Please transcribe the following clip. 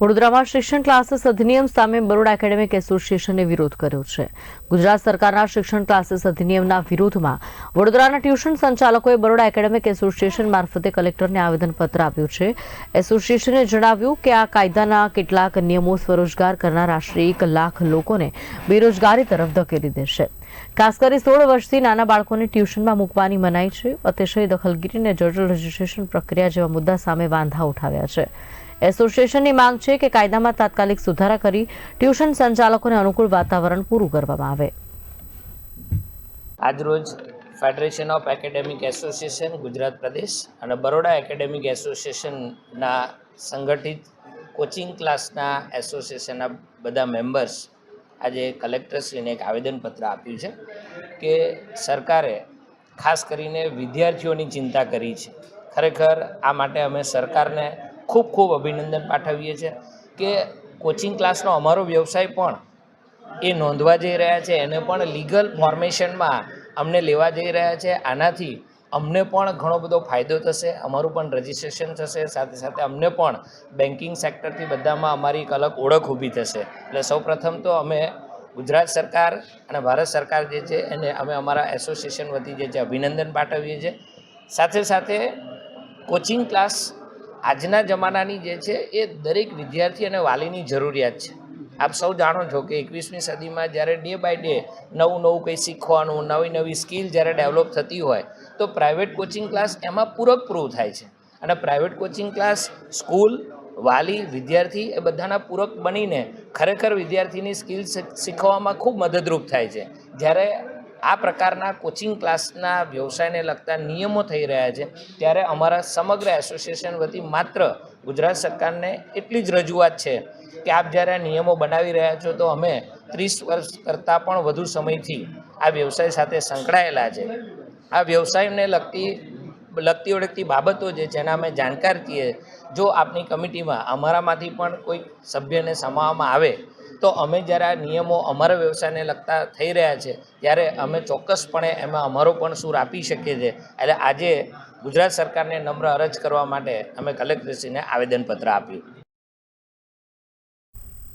વડોદરામાં શિક્ષણ ક્લાસીસ અધિનિયમ સામે બરોડા એકેડેમિક એસોસિએશને વિરોધ કર્યો છે. ગુજરાત સરકારના શિક્ષણ ક્લાસીસ અધિનિયમના વિરોધમાં વડોદરાના ટ્યુશન સંચાલકોએ બરોડા એકેડેમિક એસોસિએશન મારફતે કલેક્ટરને આવેદનપત્ર આપ્યું છે. એસોસિએશને જણાવ્યું કે આ કાયદાના કેટલાક નિયમો સ્વરોજગાર કરનાર આશરે એક લાખ લોકોને બેરોજગારી તરફ ધકેલી દેશે. ખાસ કરી સોળ વર્ષથી નાના બાળકોને ટ્યુશનમાં મૂકવાની મનાઈ છે. અતિશય દખલગીરી અને જર્જર રજીસ્ટ્રેશન પ્રક્રિયા જેવા મુદ્દા સામે વાંધા ઉઠાવ્યા છે. એસોસિએશનની માંગ છે કે કાયદામાં તાત્કાલિક સુધારા કરી ટ્યુશન સંચાલકોને અનુકૂળ વાતાવરણ પૂરું કરવામાં આવે. આજરોજ federation of academic association Gujarat Pradesh અને બરોડા એકેડેમિક એસોસિએશનના સંગઠિત કોચિંગ ક્લાસના એસોસિએશનના બધા મેમ્બર્સ આજે કલેક્ટરશ્રીને એક આવેદનપત્ર આપ્યું છે કે સરકારે ખાસ કરીને વિદ્યાર્થીઓની ચિંતા કરી છે. ખરેખર આ માટે અમે સરકારને ખૂબ ખૂબ અભિનંદન પાઠવીએ છીએ કે કોચિંગ ક્લાસનો અમારો વ્યવસાય પણ એ નોંધવા જઈ રહ્યા છે. એને પણ લીગલ ફોર્મેશનમાં અમને લેવા જઈ રહ્યા છે. આનાથી અમને પણ ઘણો બધો ફાયદો થશે, અમારું પણ રજિસ્ટ્રેશન થશે, સાથે સાથે અમને પણ બેન્કિંગ સેક્ટરથી બધામાં અમારી એક અલગ ઓળખ ઊભી થશે. એટલે સૌપ્રથમ તો અમે ગુજરાત સરકાર અને ભારત સરકાર જે છે એને અમે અમારા એસોસિએશન વતી જે છે અભિનંદન પાઠવીએ છીએ. સાથે સાથે કોચિંગ ક્લાસ આજના જમાનાની જે છે એ દરેક વિદ્યાર્થી અને વાલીની જરૂરિયાત છે. આપ સૌ જાણો છો કે એકવીસમી સદીમાં જ્યારે ડે બાય ડે નવું નવું કંઈ શીખવાનું, નવી નવી સ્કિલ જ્યારે ડેવલપ થતી હોય, તો પ્રાઇવેટ કોચિંગ ક્લાસ એમાં પૂરક પૂરું થાય છે. અને પ્રાઇવેટ કોચિંગ ક્લાસ સ્કૂલ, વાલી, વિદ્યાર્થી એ બધાના પૂરક બનીને ખરેખર વિદ્યાર્થીની સ્કિલ શીખવામાં ખૂબ મદદરૂપ થાય છે. જ્યારે આ પ્રકારના કોચિંગ ક્લાસના વ્યવસાયને લગતા નિયમો થઈ રહ્યા છે. ત્યારે અમારા સમગ્ર એસોસિએશન વતી માત્ર ગુજરાત સરકારને એટલી જ રજૂઆત છે કે આપ જ્યારે આ નિયમો બનાવી રહ્યા છો, તો અમે ત્રીસ વર્ષ કરતાં પણ વધુ સમયથી આ વ્યવસાય સાથે સંકળાયેલા છે. આ વ્યવસાયને લગતી લગતી ઓળખતી બાબતો છે, જેના અમે જાણકાર છીએ, જો આપની કમિટીમાં અમારામાંથી પણ કોઈ સભ્યને સમાવવામાં આવે તો અમે જ્યારે આ નિયમો અમારા વ્યવસાયને લગતા થઈ રહ્યા છે, ત્યારે અમે ચોક્કસપણે એમાં અમારો પણ સૂર આપી શકીએ છીએ. એટલે આજે ગુજરાત સરકારને નમ્ર અરજ કરવા માટે અમે કલેક્ટરશ્રીને આવેદનપત્ર આપ્યું.